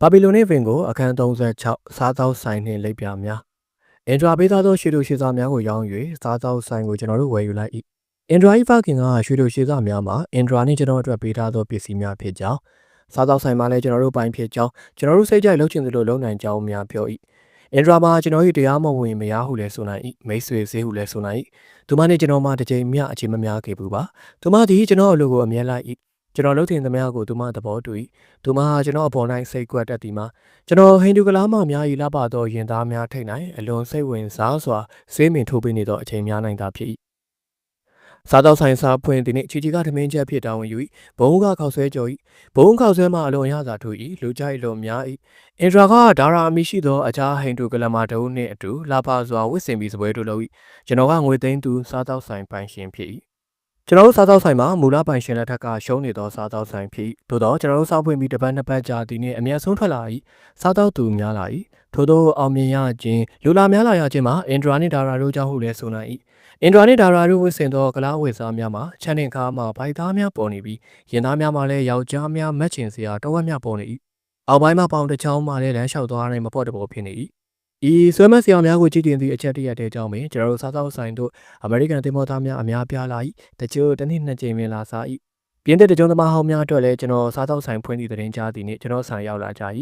ဘာဘီလိုနေဗင်ကိုအခန်း36စားသောက်ဆိုင်နှင့်လက်ပြများအင်ဒရာပေးသားသောရွှေတို့ရွှေသားများကိုရောင်း၍စားသောက်ဆိုင်ကိုကျွန်တော်တို့ဝယ်ယူလိုက်၏အင်ဒရာ၏ဖခင်ကရွှေတို့ရွှေသားများမှာအင်ဒရာနှင့်ကျွန်တော်အတွက်ပေးထားသောပစ္စည်းများဖြစ်ကြောင်းစားသောက်ဆိုင်မှာလည်းကျွန်တော်တို့ပိုင်ဖြစ်ကြောင်းကျွန်တော်တို့စိတ်ကြိုက်လုပ်ချင်သလိုလုပ်နိုင်ကြောင်းများပြော၏အင်ဒရာမှာကျွန်တော်၏တရားမဝင်မရဟုလည်းဆိုနိုင်၏မိတ်ဆွေဈေးဟုလည်းဆိုနိုင်၏သူမနှင့်ကျွန်တော်မှတစ်ချိန်မျှအချိန်မများခဲ့ဘူးပါသူမသည်ကျွန်တော်အလိုကိုအမြဲလိုက်၏ ကျွန်တော်လုပ်တင်သမျှကိုသူမသဘောတူ၏သူမဟာကျွန်တော်အပေါ်၌စိတ်ကွက်တတ်သည်မှာကျွန်တော်ဟိန္ဒူကလားမများ၏လှပသောယင်သားများထိတ်၌အလွန်စိတ်ဝင်စားစွာဆေးမင်ထိုးပေးနေသောအချိန်များနိုင်တာဖြစ်၏စားတော့ဆိုင်စားဖွင့်သည်နှင့်ချီချီကထမင်းချက်ဖြစ်တောင်းယူ၏ဘုံကခောက်ဆွဲကြော်၏ဘုံခောက်ဆွဲမှအလွန်ရသာထူ၏လူကြိုက်လွန်များ၏အင်ဒရာကဒါရာအမိရှိသောအခြားဟိန္ဒူကလမာတအုပ်နှင့်အတူလှပစွာဝစ်စင်ပြီးစပွဲတို့လုပ်၏ကျွန်တော်ကငွေသိန်းသူစားတော့ဆိုင်ပိုင်ရှင်ဖြစ်၏ ကျွန်တော်တို့စားသောက်ဆိုင်မှာမူလပိုင်ရှင်လက်ထက်ကရှုံးနေသောစားသောက်ဆိုင်ဖြစ်သို့တော့ကျွန်တော်တို့စောက်ဖွင့်ပြီးတစ်ပတ်နှစ်ပတ်ကြာသည်နှင့်အမျက်ဆုံးထွက်လာ၏စားသောက်သူများလာ၏ထို့သောအောင်မြင်ရခြင်းလူလာများလာရခြင်းမှာအင်ဒရာနှင့်ဒါရာတို့ကြောင့်ဟုလည်းဆိုနိုင်၏အင်ဒရာနှင့်ဒါရာတို့ဝစ်စင်သောကလားဝေစားများမှာချန်နင်ခါမှာဗိုက်သားများပေါ်နေပြီးရင်သားများမှာလည်းယောက်ျားများမက်ချင်စရာတဝက်များပေါ်နေ၏အောက်ပိုင်းမှာပေါင်တစ်ချောင်းမှလည်းလမ်းလျှောက်သွားနိုင်မပေါ်တပေါ်ဖြစ်နေ၏ ဤဆွဲမဆရာများကိုကြည်တင်သည့်အချက်တရတဲ့ကြောင့်ပင်ကျွန်တော်တို့စားသောက်ဆိုင်တို့အမေရိကန်သင်္ဘောသားများအများပြားလာ၏တချို့တစ်နှစ်နှစ်ကြိမ်ပင်လာစား၏ပြင်းတဲ့တကြုံသမားဟောင်းများအတွက်လည်းကျွန်တော်စားသောက်ဆိုင်ဖွင့်သည့်သတင်းကြားသည်နှင့်ကျွန်တော်ဆိုင်ရောက်လာကြ၏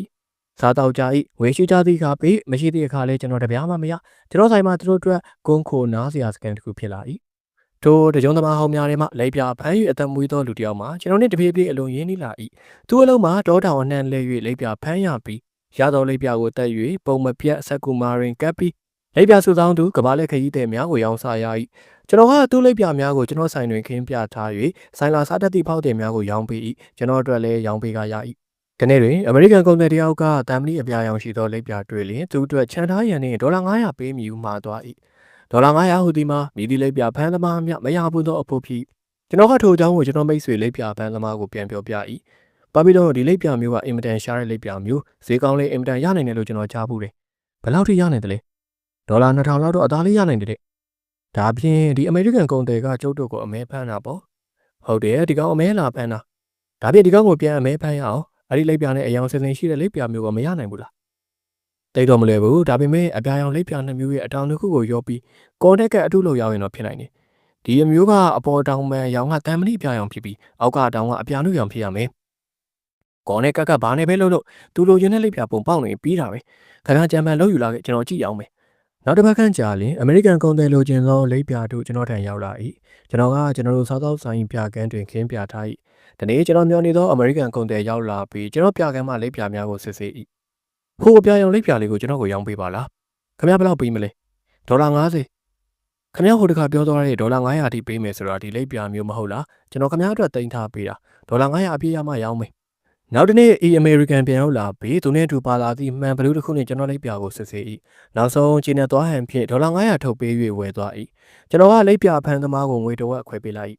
စားတော့ကြ၏ဝေရှိကြသည့်အခါပေးမရှိသည့်အခါလဲကျွန်တော်တပြားမှမရကျွန်တော်ဆိုင်မှာသူတို့အတွက်ဂုံခိုနားစရာစကန်တစ်ခုဖြစ်လာ၏ထိုတကြုံသမားဟောင်းများထဲမှလက်ပြဖမ်း၍အသက်မွေးသောလူတစ်ယောက်မှကျွန်တော်နှင့်တပြေးပြေးအလွန်ရင်းနှီးလာ၏သူအလုံးမှာတောတောင်အနှံ့လဲ၍လက်ပြဖမ်းရပြီး ရသောလက်ပြကိုတက်၍ပုံမပြတ်ဆက်ကူမာရင်ကပ်ပြီးလက်ပြစုဆောင်သူကဘာလက်ခရီးတဲ့များကိုရောင်းစားရ၏ကျွန်တော်ကသူ့လက်ပြများကိုကျွန်တော်ဆိုင်တွင်ခင်းပြထား၍ဆိုင်လာစားတတ်သည့်ဖောက်တယ်များကိုရောင်းပေး၏ကျွန်တော်အတွက်လည်းရောင်းပေးကြရ၏ဒီနေ့တွင်အမေရိကန်ကုန်သည်တယောက်ကတမ်မလီအပြာရောင်ရှိသောလက်ပြတွေ့လျင်သူအတွက်ချန်ထားရန်နှင့်ဒေါ်လာ900ပေးမည်ဟုမှာသွား၏ဒေါ်လာ900ဟူသည်မှာမိသည့်လက်ပြဖမ်းသမားများမရဘူးသောအဖို့ဖြစ်ကျွန်တော်ကထိုအကြောင်းကိုကျွန်တော်မိတ်ဆွေလက်ပြဖမ်းသမားကိုပြန်ပြောပြ၏ ဘာဖြစ်လို့ဒီလက်ပြမျိုးကအင်မတန်ရှားတဲ့လက်ပြမျိုးဈေးကောင်းလေးအင်မတန်ရနိုင်တယ်လို့ကျွန်တော်ကြားဘူးတယ်ဘယ်လောက်ထိရနိုင်တယ်လဲဒေါ်လာ2000လောက်တော့အသားလေးရနိုင်တယ်တဲ့ဒါဖြင့်ဒီအမေရိကန်ကုန်တယ်ကကျုပ်တို့ကိုအမဲဖမ်းတာပေါ့ဟုတ်တယ်ဒီကောင်အမဲလာဖမ်းတာဒါဖြင့်ဒီကောင်ကိုပြန်အမဲဖမ်းရအောင်အဲ့ဒီလက်ပြနဲ့အယောင်စင်စင်ရှိတဲ့လက်ပြမျိုးကမရနိုင်ဘူးလားတိတ်တော့မလွယ်ဘူးဒါပေမဲ့အပြာရောင်လက်ပြနှစ်မျိုးရဲ့အတောင်တစ်ခုကိုရောပြီးကော်တက်ကအထုလို့ရရင်တော့ဖြစ်နိုင်တယ်ဒီအမျိုးကအပေါ်တောင်ပန်ရောင်ကတန်မဏိပြရောင်ဖြစ်ပြီးအောက်ကတောင်ကအပြာနုရောင်ဖြစ်ရမယ် ကော်နဲ့ကက်ကဘာနဲ့ပဲလို့လို့သူလိုရင်းနဲ့လက်ပြပုံပေါက်နေပြီးတာပဲခင်ဗျာဂျမ်ပန်လောက်ယူလာခဲ့ကျွန်တော်ကြည့်အောင်မယ်နောက်တစ်ပတ်ခန့်ကြာရင်အမေရိကန်ကုန်တယ်လိုချင်သောလိပ်ပြတို့ကျွန်တော်ထံရောက်လာ၏ကျွန်တော်ကကျွန်တော်တို့စားသောက်ဆိုင်ပြကန်းတွင်ခင်းပြထား၏ဒီနေ့ကျွန်တော်မျှော်နေသောအမေရိကန်ကုန်တယ်ရောက်လာပြီးကျွန်တော်ပြကန်းမှလိပ်ပြများကိုစစ်ဆေး၏ဟိုအပြာရောင်လိပ်ပြလေးကိုကျွန်တော်ကိုရောင်းပေးပါလားခင်ဗျားဘယ်လောက်ပေးမလဲဒေါ်လာ90ခင်ဗျားဟိုတခါပြောသွားတဲ့ဒေါ်လာ900ထိပေးမယ်ဆိုတာဒီလိပ်ပြမျိုးမဟုတ်လားကျွန်တော်ခင်ဗျားအတွက်တင်ထားပေးတာဒေါ်လာ900အပြည့်ရမှရောင်းမယ် နောက်တစ်နေ့အီအမေရိကန်ပြန်ရောက်လာပြီးသူနဲ့အတူပါလာသည့်မှန်ဘလူးတစ်ခုနဲ့ကျွန်တော်လိပ်ပြကိုစစ်ဆေး၏နောက်ဆုံးခြေနဲ့သွားဟန်ဖြင့်ဒေါ်လာ900ထုတ်ပေး၍ဝယ်သွား၏ကျွန်တော်ကလိပ်ပြဖန်သမားကိုငွေတစ်ဝက်ခွဲပေးလိုက်၏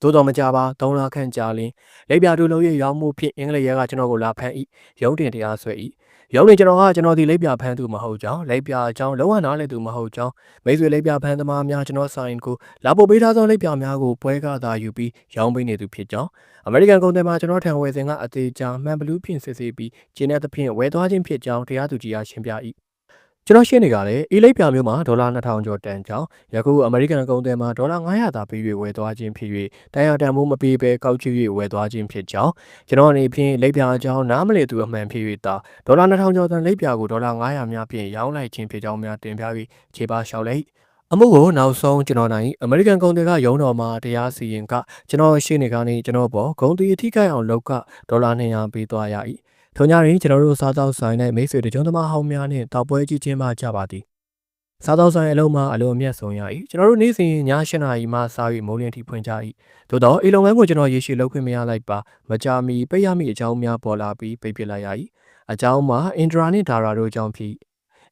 သို့တော်မကြပါ၃လခန့်ကြာလင်လိပ်ပြတို့လုံးရရောင်းမှုဖြင့်အင်္ဂလိပ်ရဲကကျွန်တော်ကိုလာဖမ်း၏ရုံးတင်တရားဆွဲ၏ရုံးနေကျွန်တော်ကကျွန်တော်ဒီလိပ်ပြဖမ်းသူမဟုတ်ကြောင်းလိပ်ပြအကြောင်းလုံးဝနားလည်သူမဟုတ်ကြောင်းမိတ်ဆွေလိပ်ပြဖမ်းသမားများကျွန်တော်ဆိုင်ကိုလာပို့ပေးထားသောလိပ်ပြများကိုပွဲကသာယူပြီးရောင်းပေးနေသူဖြစ်ကြောင်းအမေရိကန်ကုန်တယ်မှာကျွန်တော်ထံဝယ်စဉ်ကအသေးချာမှန်ဘလူးဖြင့်စစ်ဆေးပြီးကျင်းတဲ့သဖြင့်ဝယ်သွားခြင်းဖြစ်ကြောင်းတရားသူကြီးအားရှင်းပြ၏ ကျွန်တော်ရှင်းနေကြတယ်အီလိပ်ပြမျိုးမှာဒေါ်လာ2000ကျော်တန်ကြောင်းယခုအမေရိကန်ကုန်သည်မှာဒေါ်လာ900သာပေး၍ဝယ်သွားခြင်းဖြစ်၍တန်ရတန်မိုးမပေးဘဲကောက်ချ၍ဝယ်သွားခြင်းဖြစ်ကြောင်းကျွန်တော်အနေဖြင့်လိပ်ပြအကြောင်းနားမလည်သူအမှန်ဖြစ်၍သာဒေါ်လာ2000ကျော်တန်လိပ်ပြကိုဒေါ်လာ900များဖြင့်ရောင်းလိုက်ခြင်းဖြစ်ကြောင်းများတင်ပြပြီးခြေပါလျှောက်လိုက်အမှုကိုနောက်ဆုံးကျွန်တော်နိုင်အမေရိကန်ကုန်တွေကရုံးတော်မှာတရားစီရင်ကကျွန်တော်ရှေ့နေကနေကျွန်တော်ပေါ်ဂုံတီအထိခိုက်အောင်လောက်ကဒေါ်လာ200ပေးသွားရ၏ ထို့ညတွင်ကျွန်တော်တို့စားသောက်ဆိုင်၌မိတ်ဆွေတကြုံသမားဟောင်းများနှင့်တောက်ပွဲကြီးချင်းမှကြပါသည်စားသောက်ဆိုင်အလုံးမှာအလုံးအမျက်ဆုံးရ၏ကျွန်တော်တို့နေ့စဉ်ည7နာရီမှစား၍မိုးလင်းထိဖွင့်ကြ၏သို့တော့အေလုံငန်းကိုကျွန်တော်ရေရှည်လောက်ခွင့်မရလိုက်ပါမကြမီပိတ်ရမည့်အကြောင်းများပေါ်လာပြီးပိတ်ပစ်လိုက်ရ၏အကြောင်းမှာအင်ဒရာနှင့်ဒါရာတို့အကြောင်းဖြစ်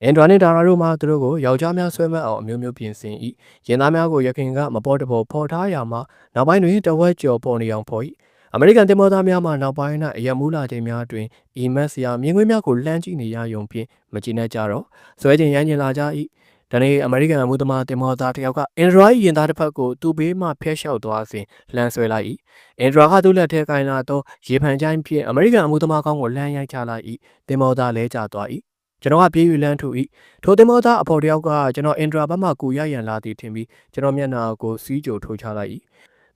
အင်ဒရာနှင့်ဒါရာတို့မှသူတို့ကိုယောက်ျားများဆွဲမအောင်အမျိုးမျိုးပြင်ဆင်၏ရင်သားများကိုရခင်ကမပေါ်တပေါ်ဖော်ထားရမှနောက်ပိုင်းတွင်တဝက်ကျော်ပေါ်နေအောင်ဖော်၏ အမေရိကန်တင်မောသားများမှနောက်ပိုင်း၌အရမူလာခြင်းများတွင်အီမက်စရာမြင်းခွေးများကိုလှမ်းကြည့်နေရယုံဖြင့်မကျေနပ်ကြတော့ဆွဲခြင်းရမ်းကျင်လာကြ၏တနေ့အမေရိကန်အမှုသမားတင်မောသားတစ်ယောက်က Android ရင်သားတစ်ဖက်ကိုသူ့ဘေးမှဖျက်လျှောက်သွားစဉ်လှမ်းဆွဲလိုက်၏။ Android ကသူ့လက်ထဲကင်လာသောရေဖန်ချိုင်းဖြင့်အမေရိကန်အမှုသမားကောင်းကိုလှမ်းရိုက်ချလိုက်၏။တင်မောသားလဲကျသွား၏။ကျွန်တော်ကပြေး၍လမ်းထူ၏ထိုတင်မောသားအဖော်တယောက်ကကျွန်တော် Android ဘက်မှကိုရရန်လာသည်ထင်ပြီးကျွန်တော်မျက်နှာကိုစီးကြိုထိုးချလိုက်၏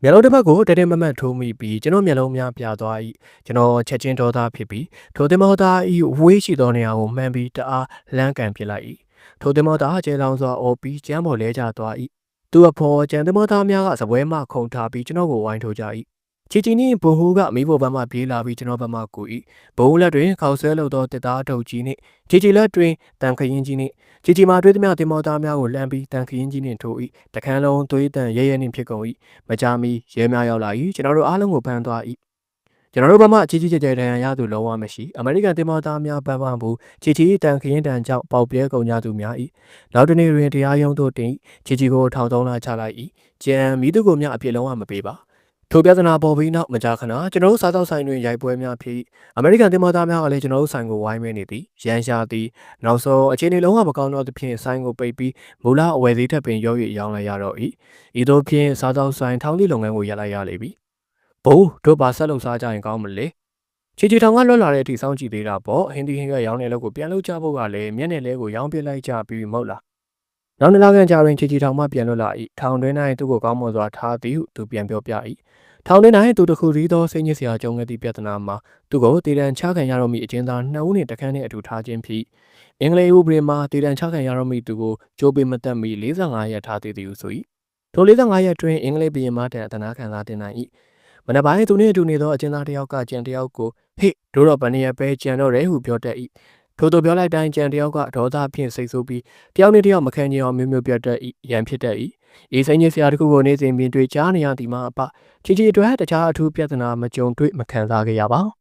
မျက်လုံးတစ်ဖက်ကိုတတဲမမတ်ထိုးမိပြီးကျွန်တော်မျက်လုံးများပြသွား၏ကျွန်တော်ချက်ချင်းဒေါသဖြစ်ပြီးထိုတင်မောသား၏ဝေးရှိသောနေရာကိုမှန်ပြီးတအားလမ်းကန်ပစ်လိုက်၏ထိုတင်မောသားကျဲလောင်စွာအော်ပြီးကျမ်းပေါ်လဲကျသွား၏သူအဖော်ကျန်တင်မောသားများကစပွဲမှခုန်ထားပြီးကျွန်တော်ကိုဝိုင်းထိုးကြ၏ ချီချီနှင့်ဘိုဟူကမိဖို့ဘက်မှပြေးလာပြီးကျွန်တော်ဘက်မှကူ၏ဘိုဟူလက်တွင်ခေါက်ဆွဲလုပ်သောတစ်သားအထုပ်ကြီးနှင့်ချီချီလက်တွင်တန်ခရင်ကြီးနှင့်ချီချီမှာတွေးသမျှတင်မောသားများကိုလှမ်းပြီးတန်ခရင်ကြီးနှင့်ထိုး၏တခန်းလုံးသွေးတန်ရဲရဲနှင့်ဖြစ်ကုန်၏မကြမီရဲများရောက်လာ၏ကျွန်တော်တို့အားလုံးကိုဖမ်းသွား၏ကျွန်တော်တို့ဘက်မှချီချီကျဲကျဲတန်ရရသူလုံးဝမရှိအမေရိကန်တင်မောသားများပန်းပန်းဘူးချီချီတန်ခရင်တန်ကြောင့်ပေါက်ပြဲကုန်ကြသူများ၏နောက်တနေ့တွင်တရားရုံးသို့တင်ချီချီကိုထောင်သုံးလချလိုက်၏ကျန်မိသူကိုများအပြစ်လုံးဝမပေးပါ ထိုပြဿနာပေါ်ပြီးနောက်မကြာခဏကျွန်တော်တို့စားသောက်ဆိုင်တွင်ရိုက်ပွဲများဖြစ်အမေရိကန်တင်မောသားများကလည်းကျွန်တော်တို့ဆိုင်ကိုဝိုင်းမဲနေသည်ရန်ရှာသည်နောက်ဆုံးအခြေအနေလုံးဝမကောင်းတော့သဖြင့်ဆိုင်ကိုပိတ်ပြီးမူလအဝယ်သေးထက်ပင်ရော၍ရောင်းလိုက်ရတော့၏ဤသို့ဖြင့်စားသောက်ဆိုင်ထောင်းသည့်လုပ်ငန်းကိုရပ်လိုက်ရလေပြီဘိုးတို့ပါဆက်လုပ်စားကြရင်ကောင်းမလဲချီချီထောင်ကလွတ်လာတဲ့အထိစောင့်ကြည့်သေးတာပေါ့ဟင်းဒီဟင်းကရောင်းတဲ့အလုပ်ကိုပြန်လုပ်ကြဖို့ကလည်းမျက်နှာလဲကိုရောင်းပစ်လိုက်ကြပြီးမဟုတ်လား နောက်နှစ်လခန့်ကြာတွင်ချီချီထောင်မှပြန်လွတ်လာ၏ထောင်တွင်း၌သူ့ကိုကောင်းမွန်စွာထားသည်ဟုသူပြန်ပြောပြ၏ထောင်တွင်း၌သူတစ်ခုရီးသောစိတ်ညစ်စရာကြုံခဲ့သည့်ပြဿနာမှာသူကိုတည်တံချခံရတော့မည့်အကျဉ်းသားနှစ်ဦးနှင့်တခန်းနှင့်အတူထားခြင်းဖြစ်အင်္ဂလိပ်ဥပဒေမှာတည်တံချခံရတော့မည့်သူကိုကြိုးပေးမတက်မီ45ရက်ထားသေးသည်ဟုဆို၏ထို45ရက်တွင်အင်္ဂလိပ်ပြည်မှာတန်အတနာခံစားတင်နိုင်၏မနက်ပိုင်းသူနှင့်အတူနေသောအကျဉ်းသားတစ်ယောက်ကကြံတစ်ယောက်ကိုဟေ့တို့တော့ဗနေရပဲကြံတော့တယ်ဟုပြောတတ်၏ ထို့သူပြောလိုက်တိုင်းကြံတစ်ယောက်ကဒေါသဖြင့်စိတ်ဆိုးပြီးတယောက်နှင့်တယောက်မခံချင်အောင်မျိုးမျိုးပြတ်တတ်၏ရန်ဖြစ်တတ်၏အေးစိမ့်ကြီးဆရာတခုကိုနေစဉ်ပင်တွေ့ကြားနေရသည်မှာအပချီချီအတွက်တခြားအထူးပြဿနာမကြုံတွေ့မခံစားခဲ့ရပါ